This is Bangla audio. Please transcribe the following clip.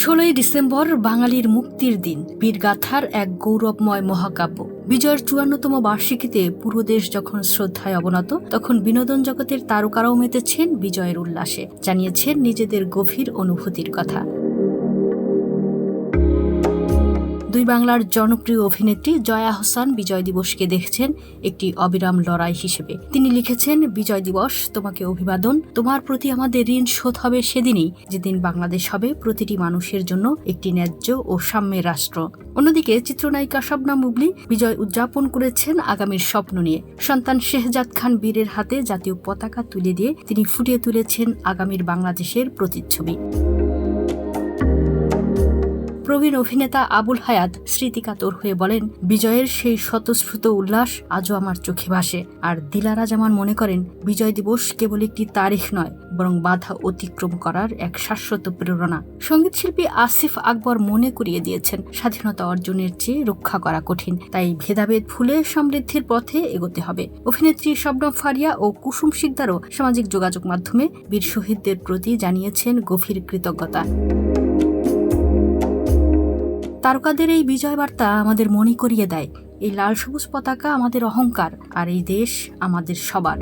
ষোলোই ডিসেম্বর বাঙালির মুক্তির দিন বীরগাথার এক গৌরবময় মহাকাব্য। বিজয়ের চুয়ান্নতম বার্ষিকীতে পুরো দেশ যখন শ্রদ্ধায় অবনত, তখন বিনোদন জগতের তারকারাও মেতেছেন বিজয়ের উল্লাসে, জানিয়েছেন নিজেদের গভীর অনুভূতির কথা। বাংলার জনপ্রিয় অভিনেত্রী জয়া হোসান বিজয় দিবসকে দেখছেন একটি অবিরাম লড়াই হিসেবে। তিনি লিখেছেন, বিজয় দিবস, তোমাকে অভিবাদন, তোমার প্রতি আমাদের ঋণ শোধ হবে সেদিনই, যেদিন বাংলাদেশ হবে প্রতিটি মানুষের জন্য একটি ন্যায্য ও সাম্যের রাষ্ট্র। অন্যদিকে চিত্রনায়িকা শবনা মুবলি বিজয় উদযাপন করেছেন আগামীর স্বপ্ন নিয়ে। সন্তান শেহজাদ খান বীরের হাতে জাতীয় পতাকা তুলে দিয়ে তিনি ফুটিয়ে তুলেছেন আগামীর বাংলাদেশের প্রতিচ্ছবি। প্রবীণ অভিনেতা আবুল হায়াত স্মৃতিকাতর হয়ে বলেন, বিজয়ের সেই স্বতঃস্ফূর্ত উল্লাস আজও আমার চোখে ভাসে। আর দিলারা জামান মনে করেন, বিজয় দিবস কেবল একটি তারিখ নয়, বরং বাধা অতিক্রম করার এক শাশ্বত প্রেরণা। সঙ্গীতশিল্পী আসিফ আকবর মনে করিয়ে দিয়েছেন, স্বাধীনতা অর্জনের চেয়ে রক্ষা করা কঠিন, তাই ভেদাভেদ ভুলে সমৃদ্ধির পথে এগোতে হবে। অভিনেত্রী শবনম ফারিয়া ও কুসুম শিকদারও সামাজিক যোগাযোগ মাধ্যমে বীর শহীদদের প্রতি জানিয়েছেন গভীর কৃতজ্ঞতা। তারকাদের এই বিজয় বার্তা আমাদের মনে করিয়ে দেয়। এই লাল সবুজ পতাকা আমাদের অহংকার আর এই দেশ আমাদের সবার।